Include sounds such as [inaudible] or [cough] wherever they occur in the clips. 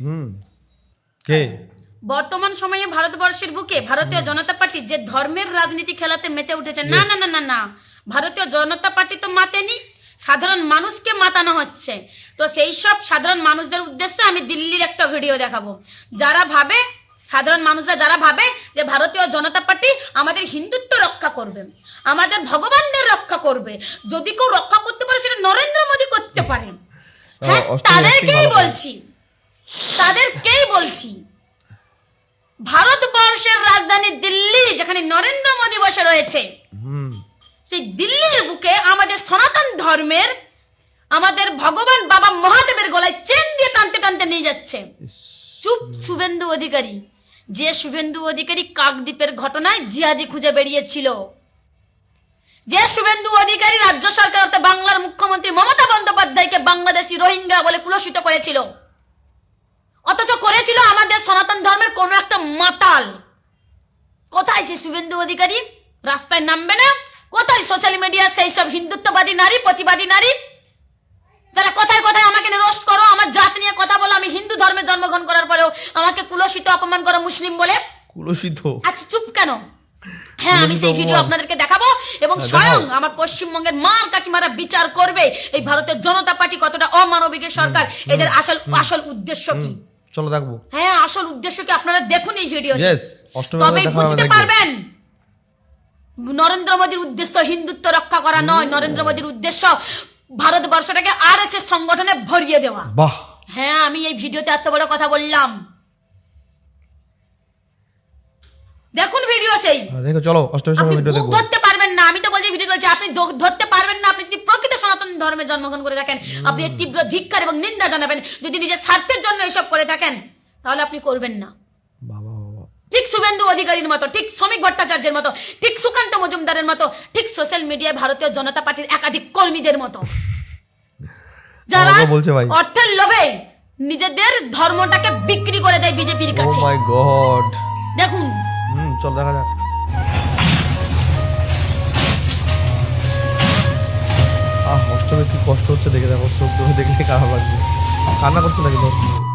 হুম। কে? বর্তমান সময়ে ভারতবর্ষের বুকে ভারতীয় জনতা পার্টি যে ধর্মের রাজনীতি খেলাতে মেতে উঠেছে না না না না না। ভারতীয় জনতা পার্টি তো মাতেনি সাধারণ মানুষকে মাতানো হচ্ছে। তো সেই সব সাধারণ মানুষদের উদ্দেশ্যে আমি দিল্লির একটা ভিডিও দেখাবো। যারা ভাবে সাধারণ মানুষরা যারা ভাবে যে ভারতীয় জনতা পার্টি আমাদের হিন্দুত্ব রক্ষা করবে আমাদের ভগবানদের রক্ষা করবে যদি কেউ রক্ষা করতে পারে সেটা নরেন্দ্র মোদী করতে পারে। হ্যাঁ তাদেরকেই। বলছি। তাদেরকেই বলছি ভারতবর্ষের রাজধানী দিল্লি যেখানে নরেন্দ্র মোদী বসে রয়েছে সেই দিল্লির বুকে আমাদের সনাতন ধর্মের আমাদের ভগবান বাবা মহাদেবের গলায় চেন দিয়ে টানতে টানতে নিয়ে যাচ্ছে। চুপ শুভেন্দু অধিকারী। যে শুভেন্দু অধিকারী কাকদ্বীপের ঘটনায় জিহাদি খুঁজে বেরিয়েছিল। যে শুভেন্দু অধিকারী রাজ্য সরকার বাংলার মুখ্যমন্ত্রী মমতা বন্দ্যোপাধ্যায়কে বাংলাদেশি রোহিঙ্গা বলে কুলসিত করেছিল। অথচ করেছিল আমাদের সনাতন ধর্মের কোনো একটা মাতাল। কোথায় সে শুভেন্দু অধিকারী? রাস্তায় নামবে না? কোথায় সোশ্যাল মিডিয়া সেই সব হিন্দুত্ববাদী নারী প্রতিবাদী নারী? যারা কোথায় কোথায় আমাকে রোস্ট করো আমার জাত নিয়ে কথা বলো আমি হিন্দু ধর্মে জন্মগ্রহণ করার পরেও আমাকে কুলসিত অপমান করো মুসলিম বলে? কুলসিত? আচ্ছা চুপ কেন? হ্যাঁ আমি সেই ভিডিও আপনাদেরকে দেখাবো এবং হ্যাঁ, স্বয়ং আমার পশ্চিমবঙ্গের মা কাকিমারা বিচার করবে এই ভারতের জনতা পার্টি কতটা অমানবিকের সরকার? এদের আসল আসল উদ্দেশ্য কি? চলো দেখব। হ্যাঁ আসল উদ্দেশ্য কি আপনারা দেখুন এই ভিডিও ইয়েস অষ্টমী দেখা হবে বুঝতে পারবেন। নরেন্দ্র মোদীর উদ্দেশ্য হিন্দুত্ব রক্ষা করা নয়। নরেন্দ্র মোদীর উদ্দেশ্য ভারতবর্ষটাকে আর এস সংগঠনে ভরিয়ে দেওয়া। বাহ। হ্যাঁ আমি এই ভিডিওতে এত বড় কথা বললাম। দেখুন ভিডিও সেই। হ্যাঁ, দেখো চলো অষ্টমীর আপনি সময় ভিডিও দেখব। ধরতে আমি তো বলছি ভিডিও বলছি আপনি ধরতে পারবেন না। আপনি যদি প্রকৃত সনাতন ধর্মে জন্মগ্রহণ করে থাকেন আপনি তীব্র ধিক্কার এবং নিন্দা জানাবেন যদি নিজের স্বার্থের জন্য এসব করে থাকেন তাহলে আপনি করবেন না। বাবা ঠিক শুভেন্দু অধিকারীর মতো ঠিক শ্রমিক ভট্টাচার্যের মতো ঠিক সুকান্ত মজুমদারের মতো ঠিক সোশ্যাল মিডিয়ায় ভারতীয় জনতা পার্টির একাধিক কর্মীদের মতো। [laughs] যারা। অর্থের লোভে নিজেদের ধর্মটাকে বিক্রি করে দেয় বিজেপির কাছে। দেখুন। চল দেখা যাক। আহ অষ্টমী কি কষ্ট হচ্ছে দেখে দেখো চোখ ধরে দেখলে খারাপ লাগছে। কান্না করছে নাকি অষ্টমী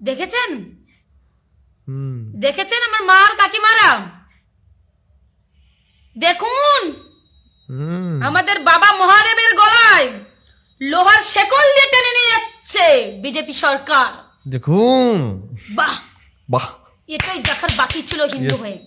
দেখেছেন? হুম। দেখেছেন আমার মার কাকিমারা? দেখুন! আমাদের বাবা মহাদেবের গলায় লোহার শেকল দিয়ে টেনে নিয়ে যাচ্ছে বিজেপি সরকার। দেখুন। বাহ। বাহ। এটাই দেখার বাকি ছিল হিন্দু হয়ে।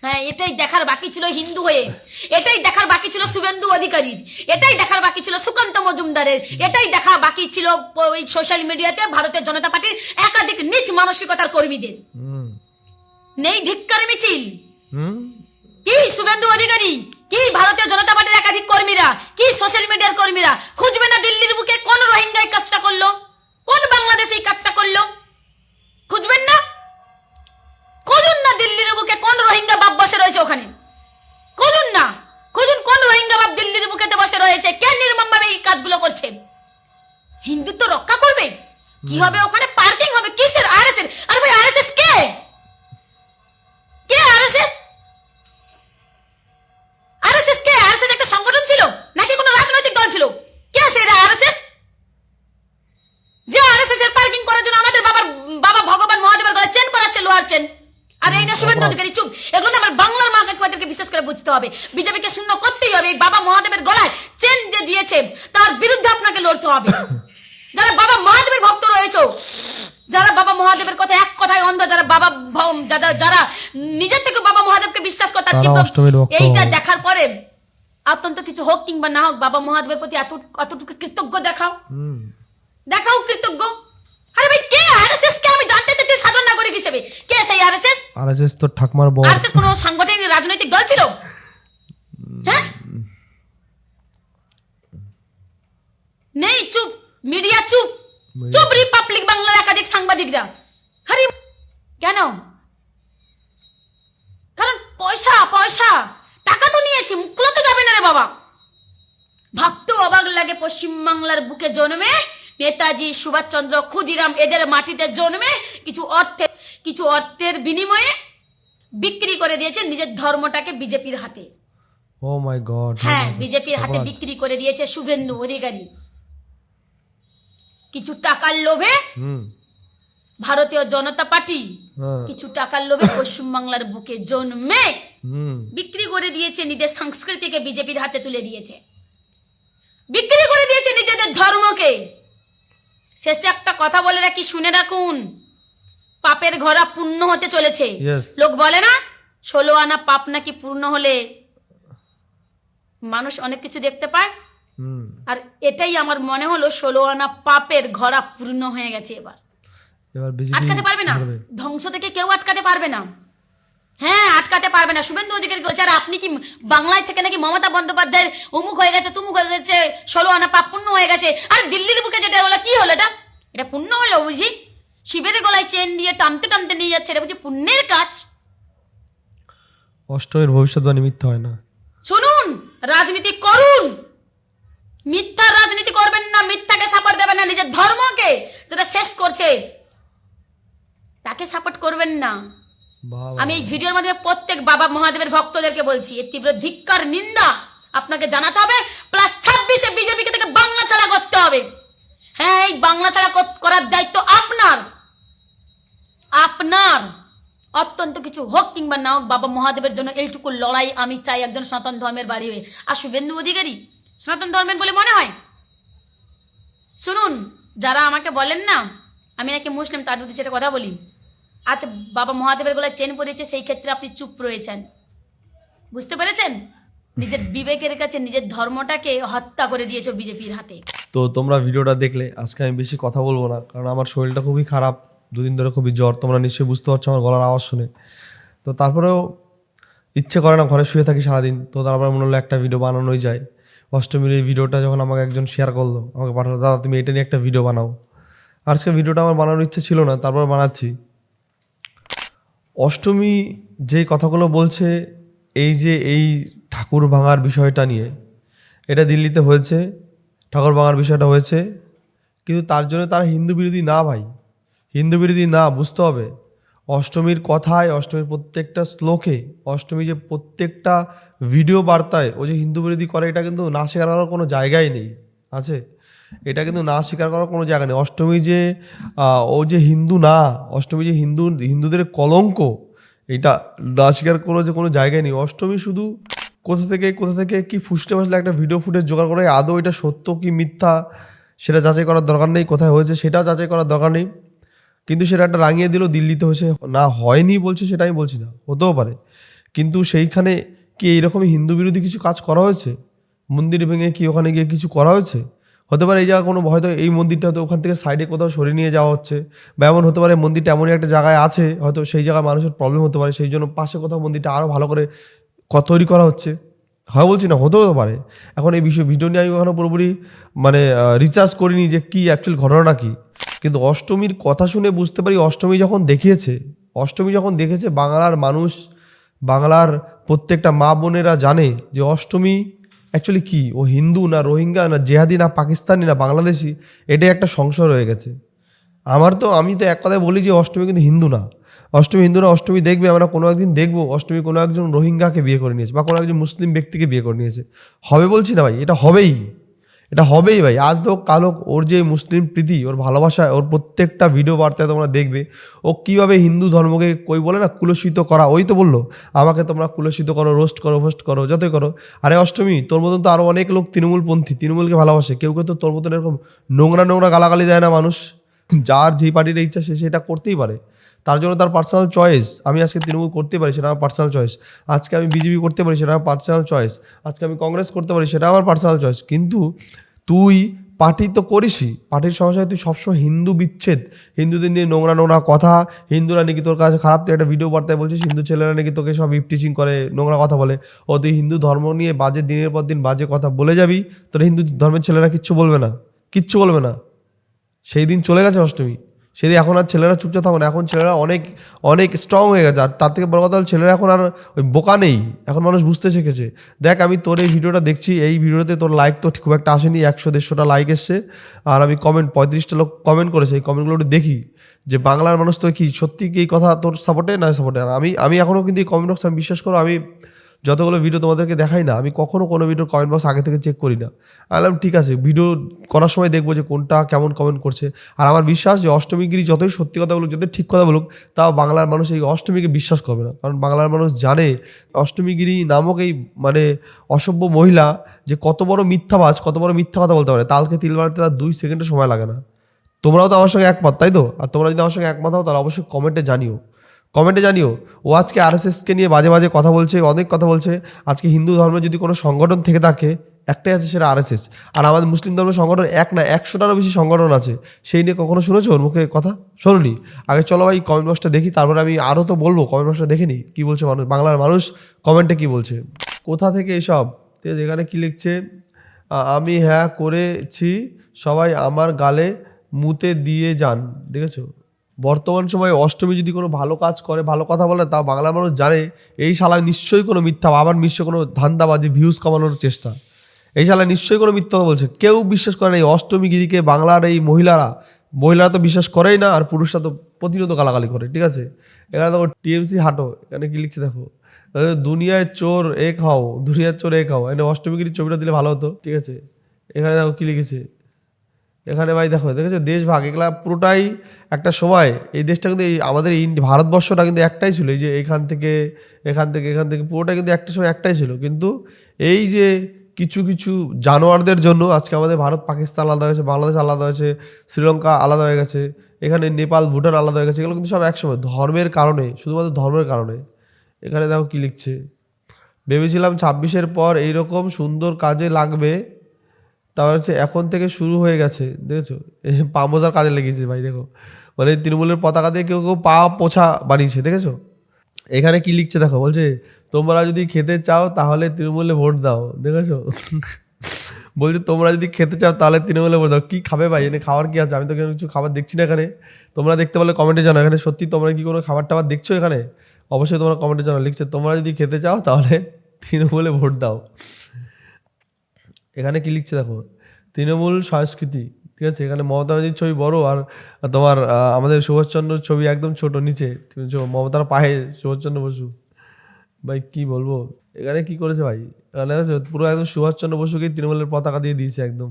হ্যাঁ এটাই দেখার বাকি ছিল হিন্দু হয়ে। এটাই দেখার বাকি ছিল শুভেন্দু অধিকারীর। এটাই দেখার বাকি ছিল সুকান্ত মজুমদারের। এটাই দেখা বাকি ছিল ওই সোশ্যাল মিডিয়াতে ভারতের জনতা পার্টির একাধিক নিজ মানসিকতার কর্মীদের। হুম। নেই ধিক্কার মিছিল। হুম। কি শুভেন্দু অধিকারী? কি ভারতীয় জনতা পার্টির একাধিক কর্মীরা? কি সোশ্যাল মিডিয়ার কর্মীরা? খুঁজবে না দিল্লির বুকে কোন রোহিঙ্গা এই কাজটা করল? কোন বাংলাদেশ এই কাজটা করল? খুঁজবেন না? খুঁজুন না দিল্লির বুকে কোন রোহিঙ্গা বাপ বসে রয়েছে ওখানে। খুঁজুন না। খুঁজুন কোন রোহিঙ্গা বাপ দিল্লির বুকেতে বসে রয়েছে। কে নির্মমভাবে এই কাজগুলো করছে? হিন্দুত্ব রক্ষা করবে? কি হবে ওখানে? বুঝতে হবে। বিজেপিকে শূন্য করতেই হবে। এই বাবা মহাদেবের গলায় চেন যে দিয়েছে। তার বিরুদ্ধে আপনাকে লড়তে হবে। যারা বাবা মহাদেবের ভক্ত রয়েছে যারা বাবা মহাদেবের কথা এক কথায় অন্ধ যারা বাবা যারা যারা নিজের থেকে বাবা মহাদেবকে বিশ্বাস করে এইটা দেখার পরে অত্যন্ত কিছু হোক কিংবা না হোক বাবা মহাদেবের প্রতি এত এতটুকু কৃতজ্ঞ দেখাও। দেখাও কৃতজ্ঞ। আরে ভাই কে আরএসএস কে আমি জানতে চাইছি সাধারণ নাগরিক হিসেবে? কে সেই আরএসএস? আর এস তো ঠাকমার বর। আরএসএস কোনো সাংগঠনিক রাজনৈতিক দল ছিল? হ্যাঁ? নেই চুপ মিডিয়া চুপ। চুপ রিপাবলিক বাংলার একাধিক সাংবাদিকরা। আরে কেন? কারণ পয়সা পয়সা। টাকা তো নিয়েছি মুখ খোলাতে যাবে না রে বাবা। ভাবতেও অবাক লাগে পশ্চিমবাংলার বুকে জন্মে। নেতাজি সুভাষচন্দ্র ক্ষুদিরাম এদের মাটিতে জন্মে। কিছু অর্থের কিছু অর্থের বিনিময়ে বিক্রি করে দিয়েছে নিজের ধর্মটাকে বিজেপির হাতে। ও মাই গড হ্যাঁ বিজেপির হাতে বিক্রি করে দিয়েছে শুভেন্দু অধিকারী। কিছু টাকার লোভে ভারতীয় জনতা পার্টি হ্যাঁ। কিছু টাকার লোভে পশ্চিমবাংলার বুকে জন্মে বিক্রি করে দিয়েছে নিজের সংস্কৃতিকে বিজেপির হাতে তুলে দিয়েছে। বিক্রি করে দিয়েছে নিজেদের ধর্মকে। শেষে একটা কথা বলে রাখি শুনে রাখুন। পাপের ঘরা পূর্ণ হতে চলেছে। লোক বলে না ষোলো আনা পাপ নাকি পূর্ণ হলে মানুষ অনেক কিছু দেখতে পায়। আর এটাই আমার মনে হলো ষোলো আনা পাপের ঘরা পূর্ণ হয়ে গেছে এবার। আটকাতে পারবে না। ধ্বংস থেকে কেউ আটকাতে পারবে না। হ্যাঁ আটকাতে পারবে না। শুভেন্দু অধিকারী বলছে আর আপনি কি বাংলায় থেকে নাকি মমতা বন্দ্যোপাধ্যায়ের অমুক হয়ে গেছে তুমুক হয়ে গেছে ষোলো আনা পাপ পূর্ণ হয়ে গেছে আর দিল্লির বুকে যেটা হলো কি হলো এটা? এটা পূর্ণ হলো বুঝি? শিবের গলায় চেন দিয়ে টানতে টানতে নিয়ে যাচ্ছে এটা বুঝি পুণ্যের কাজ? অষ্টমীর ভবিষ্যৎবাণী মিথ্যা হয় না। শুনুন রাজনীতি করুন। মিথ্যা রাজনীতি করবেন না মিথ্যাকে সাপোর্ট দেবেন না নিজের ধর্মকে যেটা শেষ করছে তাকে সাপোর্ট করবেন না। আমি এই ভিডিওর মাধ্যমে প্রত্যেক বাবা মহাদেবের ভক্তদেরকে বলছি এর তীব্র ধিক্কার নিন্দা আপনাকে জানাতে হবে প্লাস ছাব্বিশে বিজেপিকে থেকে বাংলা ছাড়া করতে হবে। হ্যাঁ এই বাংলা ছাড়া করার দায়িত্ব আপনার। আপনার। অত্যন্ত কিছু হোক কিংবা না হোক বাবা মহাদেবের জন্য এইটুকু লড়াই আমি চাই একজন সনাতন ধর্মের বাড়ি হয়ে। আর শুভেন্দু অধিকারী সনাতন ধর্মের বলে মনে হয়? শুনুন যারা আমাকে বলেন না আমি নাকি মুসলিম তাদের একটা কথা বলি। আচ্ছা বাবা মহাদেবের গলায় চেন পড়েছে সেই ক্ষেত্রে আপনি চুপ রয়েছেন। বুঝতে পেরেছেন? নিজের [laughs] বিবেকের কাছে নিজের ধর্মটাকে হত্যা করে দিয়েছ বিজেপির হাতে। তো তোমরা ভিডিওটা দেখলে আজকে আমি বেশি কথা বলব না কারণ আমার শরীরটা খুবই খারাপ। দুদিন ধরে খুবই জ্বর, তোমরা নিশ্চয়ই বুঝতে পারছ আমার গলার আওয়াজ শুনে। তো তারপরেও ইচ্ছে করে না, ঘরে শুয়ে থাকি সারাদিন। তো তারপরে মনে হলো একটা ভিডিও বানানোই যায়। অষ্টমীর এই ভিডিওটা যখন আমাকে একজন শেয়ার করল, আমাকে পাঠালো, দাদা, তুমি এটা নিয়ে একটা ভিডিও বানাও। আজকে ভিডিওটা আমার বানানোর ইচ্ছে ছিল না, তারপর বানাচ্ছি। অষ্টমী যেই কথাগুলো বলছে, এই যে এই ঠাকুর ভাঙার বিষয়টা নিয়ে, এটা দিল্লিতে হয়েছে ঠাকুর ভাঙার বিষয়টা হয়েছে, কিন্তু তার জন্য তারা হিন্দু বিরোধী না ভাই। হিন্দু বিরোধী, না, বুঝতে হবে। অষ্টমীর কথায়, অষ্টমীর প্রত্যেকটা শ্লোকে, অষ্টমী যে প্রত্যেকটা ভিডিও বার্তায়, ও যে হিন্দু বিরোধী করে, এটা কিন্তু না স্বীকার করার কোনো জায়গাই নেই, আছে? এটা কিন্তু না স্বীকার করার কোনো জায়গা নেই। অষ্টমী যে ও যে হিন্দু না, অষ্টমী যে হিন্দু, হিন্দুদের কলঙ্ক, এটা না স্বীকার করার যে কোনো জায়গায় নেই। অষ্টমী শুধু কোথা থেকে কোথা থেকে কি ফুসতে বসলে একটা ভিডিও ফুটেজ জোগাড় করে, আদৌ এটা সত্য কি মিথ্যা, সেটা যাচাই করার দরকার নেই, কোথায় হয়েছে সেটাও যাচাই করার দরকার নেই। কিন্তু সেটা একটা রাঙিয়ে দিল, দিল্লিতে হয়েছে। না হয়নি বলছে সেটা আমি বলছি না, হতেও পারে। কিন্তু সেইখানে কি এইরকমই হিন্দু বিরোধী কিছু কাজ করা হয়েছে? মন্দির ভেঙে কি ওখানে গিয়ে কিছু করা হয়েছে? হতে পারে এই জায়গা কোনো হয়তো এই মন্দিরটা হয়তো ওখান থেকে সাইডে কোথাও সরিয়ে নিয়ে যাওয়া হচ্ছে, বা এমন হতে পারে মন্দিরটা এমনই একটা জায়গায় আছে, হয়তো সেই জায়গায় মানুষের প্রবলেম হতে পারে, সেই জন্য পাশে কোথাও মন্দিরটা আরও ভালো করে তৈরি করা হচ্ছে। হয় বলছি না, হতেও পারে। এখন এই বিষয়, ভিডিও নিয়ে আমি ওখানে পুরোপুরি মানে রিচার্জ করিনি যে কী অ্যাকচুয়াল ঘটনাটা কি। কিন্তু অষ্টমীর কথা শুনে বুঝতে পারি অষ্টমী যখন দেখিয়েছে, অষ্টমী যখন দেখেছে বাংলার মানুষ, বাংলার প্রত্যেকটা মা বোনেরা জানে যে অষ্টমী অ্যাকচুয়ালি কি? ও হিন্দু না রোহিঙ্গা না জেহাদি না পাকিস্তানি না বাংলাদেশি? এটাই একটা সংশয় রয়ে গেছে। আমার তো, আমি তো এক কথায় বলি যে অষ্টমী কিন্তু হিন্দু না। অষ্টমী হিন্দু না, অষ্টমী দেখবে, আমরা কোনো একদিন দেখব অষ্টমী কোনো একজন রোহিঙ্গাকে বিয়ে করে নিয়েছে বা কোনো একজন মুসলিম ব্যক্তিকে বিয়ে করে নিয়েছে। হবে বলছি না ভাই, এটা হবেই। এটা হবেই ভাই। আজ তো কাল হোক, ওর যে মুসলিম প্রীতি, ওর ভালোবাসা ওর প্রত্যেকটা ভিডিও বার্তায় তোমরা দেখবে, ও কীভাবে হিন্দু ধর্মকে কই বলে না, কুলসিত করা, ওই তো বলল, আমাকে তোমরা কুলসিত করো রোস্ট করো হোস্ট করো, যতই করো। আরে অষ্টমী, তোর মতন তো আরও অনেক লোক তৃণমূলপন্থী, তৃণমূলকে ভালোবাসে, কেউ কেউ তো তোর মতন এরকম নোংরা নোংরা গালাগালি দেয় না মানুষ। যার যেই পার্টির ইচ্ছা সে সেটা করতেই পারে। তার জন্য তার পার্সোনাল চয়েস আমি আজকে তৃণমূল করতে পারি, সেটা আমার পার্সোনাল চয়েস আজকে আমি বিজেপি করতে পারি, সেটা আমার পার্সোনাল চয়েস আজকে আমি কংগ্রেস করতে পারি, সেটা আমার পার্সোনাল চয়েস কিন্তু তুই পার্টি তো করিসই। পার্টির সমস্যায় তুই সবসময় হিন্দু বিচ্ছেদ। হিন্দুদের নিয়ে নোংরা নোংরা কথা। হিন্দুরা নাকি তোর কাছে খারাপ তুই একটা ভিডিও বার্তায় বলছিস, হিন্দু ছেলেরা নাকি তোকে সব ইফটিচিং করে, নোংরা কথা বলে। ও তুই হিন্দু ধর্ম নিয়ে বাজে, দিনের পর দিন বাজে কথা বলে যাবি, তোর হিন্দু ধর্মের ছেলেরা কিচ্ছু বলবে না। কিচ্ছু বলবে না। সেই দিন চলে গেছে অষ্টমী। সেদিকে এখন আর ছেলেরা চুপচাপ থাকো না। এখন ছেলেরা অনেক অনেক স্ট্রং হয়ে গেছে। আর তার থেকে বড় কথা হলো ছেলেরা এখন আর ওই বোকা নেই। এখন মানুষ বুঝতে শিখেছে। দেখ, আমি তোর এই ভিডিওটা দেখছি। এই ভিডিওতে তোর লাইক তো খুব একটা আসেনি। একশো, দেড়শোটা লাইক এসছে। আর আমি কমেন্ট পঁয়ত্রিশটা লোক কমেন্ট করেছে। এই কমেন্টগুলো একটু দেখি। যে বাংলার মানুষ তো কি, সত্যি কি এই কথা তোর সাপোর্টে না সাপোর্টে আর আমি আমি এখনও কিন্তু এই কমেন্ট বক্স আমি বিশ্বাস করো, আমি যতগুলো ভিডিও তোমাদেরকে দেখাই না, আমি কখনো কোনো ভিডিওর কমেন্ট বক্স আগে থেকে চেক করি না। আমি ঠিক আছে ভিডিও করার সময় দেখব যে কোনটা কেমন কমেন্ট করছে। আর আমার বিশ্বাস যে অষ্টমীগিরি যতই সত্যি কথা বলুক, যতই ঠিক কথা বলুক, তাও বাংলার মানুষ এই অষ্টমীকে বিশ্বাস করবে না। কারণ বাংলার মানুষ জানে অষ্টমীগিরি নামক এই মানে অসভ্য মহিলা যে কত বড় মিথ্যাবাজ, কত বড় মিথ্যা কথা বলতে পারে, তালকে তিল বানাতে তার দুই সেকেন্ডের সময় লাগে না। তোমরাও তো আমার সঙ্গে একমত, তাই তো? আর তোমরা যদি আমার সঙ্গে একমত হও, তাহলে অবশ্যই কমেন্টে জানিও। কমেন্টে জানিও, ও আজকে আরএসএসকে নিয়ে বাজে বাজে কথা বলছে, অনেক কথা বলছে। আজকে হিন্দু ধর্মে যদি কোনো সংগঠন থেকে থাকে, একটাই আছে সেটা আরএসএস। আর আমাদের মুসলিম ধর্মের সংগঠন এক না, একশোটারও বেশি সংগঠন আছে। সেই নিয়ে কখনো শুনেছো ওর মুখে কথা? শোনোনি? আগে চলো ভাই কমেন্ট বক্সটা দেখি, তারপরে আমি আরও তো বলব কমেন্ট বক্সটা দেখে নিই কী বলছে মানুষ, বাংলার মানুষ কমেন্টে কি বলছে? কোথা থেকে এসব? এখানে কি লিখছে? আমি হ্যাঁ করেছি, সবাই আমার গালে মুতে দিয়ে যান, দেখেছ? বর্তমান সময়ে অষ্টমী যদি কোনো ভালো কাজ করে, ভালো কথা বলে, তা বাংলা মানুষ জানে, এই শালায় নিশ্চয়ই কোনো মিথ্যা, আবার নিশ্চয়ই কোনো ধান্দাবাজি ভিউজ কমানোর চেষ্টা। এই শালায় নিশ্চয়ই কোনো মিথ্যা কথা বলছে। কেউ বিশ্বাস করে না এই অষ্টমী গিরিকে বাংলার এই মহিলারা। মহিলারা তো বিশ্বাস করেই না, আর পুরুষরা তো প্রতিনিয়ত গালাগালি করে, ঠিক আছে? এখানে দেখো টিএমসি হাঁটো, এখানে কি লিখছে দেখো? দুনিয়ায় চোর এক হও, দুনিয়ার চোর এক হও। এখানে অষ্টমীগিরির ছবিটা দিলে ভালো হতো, ঠিক আছে? এখানে দেখো কি লিখেছে? এখানে ভাই দেখো, দেখেছ? দেশ ভাগ, এগুলা পুরোটাই একটা সময়। এই দেশটা কিন্তু এই আমাদের এই ভারতবর্ষটা কিন্তু একটাই ছিল। এই যে এখান থেকে এখান থেকে এখান থেকে পুরোটা কিন্তু একটা সময় একটাই ছিল। কিন্তু এই যে কিছু কিছু জানোয়ারদের জন্য আজকে আমাদের ভারত, পাকিস্তান আলাদা হয়েছে, বাংলাদেশ আলাদা হয়েছে, শ্রীলঙ্কা আলাদা হয়ে গেছে, এখানে নেপাল, ভুটান আলাদা হয়ে গেছে, এগুলো কিন্তু সব একসময়। ধর্মের কারণে, শুধুমাত্র ধর্মের কারণে। এখানে দেখো কী লিখছে। ভেবেছিলাম ছাব্বিশের পর এইরকম সুন্দর কাজে লাগবে তারপর হচ্ছে এখন থেকে শুরু হয়ে গেছে, দেখেছ? পা মোজার কাজে লেগেছে ভাই, দেখো। মানে তৃণমূলের পতাকা দিয়ে কেউ কেউ পা পোছা বানিয়েছে, দেখেছ? এখানে কি লিখছে দেখো, বলছে, তোমরা যদি খেতে চাও তাহলে তৃণমূলে ভোট দাও দেখেছ? [laughs] বলছে, তোমরা যদি খেতে চাও তাহলে তৃণমূলে ভোট দাও কি খাবে ভাই? এনে খাবার কি আছে? আমি তো কিছু খাবার দেখছি না এখানে। তোমরা দেখতে পারলে কমেন্টে জানো এখানে সত্যি তোমরা কি কোনো খাবার টাবার দেখছ এখানে? অবশ্যই তোমরা কমেন্টে জানো লিখছে, তোমরা যদি খেতে চাও তাহলে তৃণমূলে ভোট দাও এখানে কি লিখছে দেখো? তৃণমূল সংস্কৃতি, ঠিক আছে? এখানে মমতা ব্যানার্জির ছবি বড় আর তোমার আমাদের সুভাষচন্দ্র ছবি একদম ছোট, নিচে? মমতার পায়ে সুভাষচন্দ্র বসু। ভাই, কি বলব? এখানে কি করেছে ভাই? এখানে পুরো একদম সুভাষচন্দ্র বসুকেই তৃণমূলের পতাকা দিয়ে দিয়েছে একদম।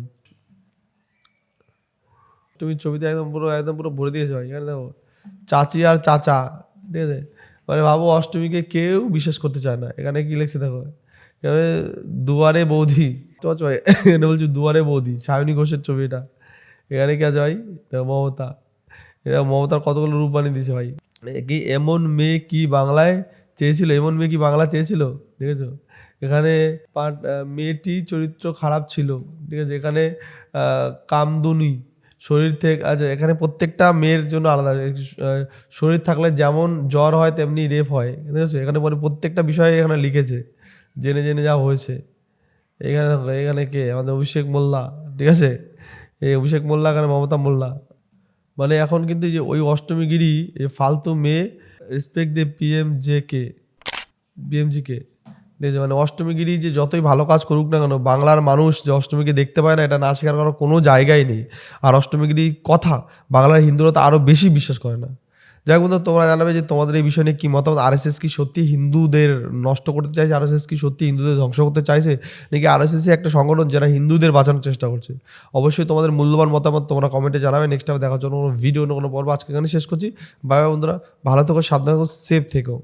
তুমি ছবিতে একদম পুরো একদম পুরো ভরে দিয়েছে ভাই। এখানে দেখো, চাচি আর চাচা, ঠিক আছে? মানে ভাবো অষ্টমীকে কেউ বিশ্বাস করতে চায় না। এখানে কি লিখছে দেখো? দুয়ারে বৌদি তো আছে ভাই? এখানে বলছি, দুয়ারে বৌদি সায়নী ঘোষের ছবি এটা। এখানে কি আছে ভাই? মমতা। এটা মমতার কতগুলো রূপ বানিয়ে দিয়েছে ভাই? কি, এমন মেয়ে কি বাংলায় চেয়েছিল? এমন মেয়ে কি বাংলা চেয়েছিল? দেখেছ? এখানে মেয়েটি চরিত্র খারাপ ছিল। ঠিক আছে? এখানে কামদুনি শরীর থেকে আচ্ছা এখানে প্রত্যেকটা মেয়ের জন্য আলাদা। শরীর থাকলে যেমন জ্বর হয়, তেমনি রেপ হয়। দেখেছ? এখানে মানে প্রত্যেকটা বিষয়ে এখানে লিখেছে। জেনে জেনে যা হয়েছে। এখানে এখানে কে? আমাদের অভিষেক মোল্লা, ঠিক আছে? এই অভিষেক মোল্লা এখানে মমতা মোল্লা। মানে এখন কিন্তু যে ওই অষ্টমীগিরি, এই ফালতু মেয়ে রেসপেক্ট দে পিএম জে কে বিএমজিকে দেখছ? মানে অষ্টমীগিরি যে যতই ভালো কাজ করুক না কেন, বাংলার মানুষ যে অষ্টমীকে দেখতে পায় না, এটা না স্বীকার করার কোনো জায়গাই নেই। আর অষ্টমীগিরি কথা বাংলার হিন্দুরা তো আরও বেশি বিশ্বাস করে না। যাই বন্ধু, তোমরা জানাবে যে তোমাদের এই বিষয় নিয়ে কি মতামত? এস কি সত্যি হিন্দুদের নষ্ট করতে চাইছে? আর এস এস কি সত্যি হিন্দুদের ধ্বংস করতে চাইছে? নাকি আর এস একটা সংগঠন যারা হিন্দুদের বাঁচানোর চেষ্টা করছে? অবশ্যই তোমাদের মূল্যবান মতামত তোমরা কমেন্টে জানাবে। নেক্সট টাইম দেখার জন্য কোনো ভিডিও কোনো পর্ব আজকে এখানে শেষ করছি। বাবা বন্ধুরা ভালো থেকো সাবধান থেকো সেফ থেকো।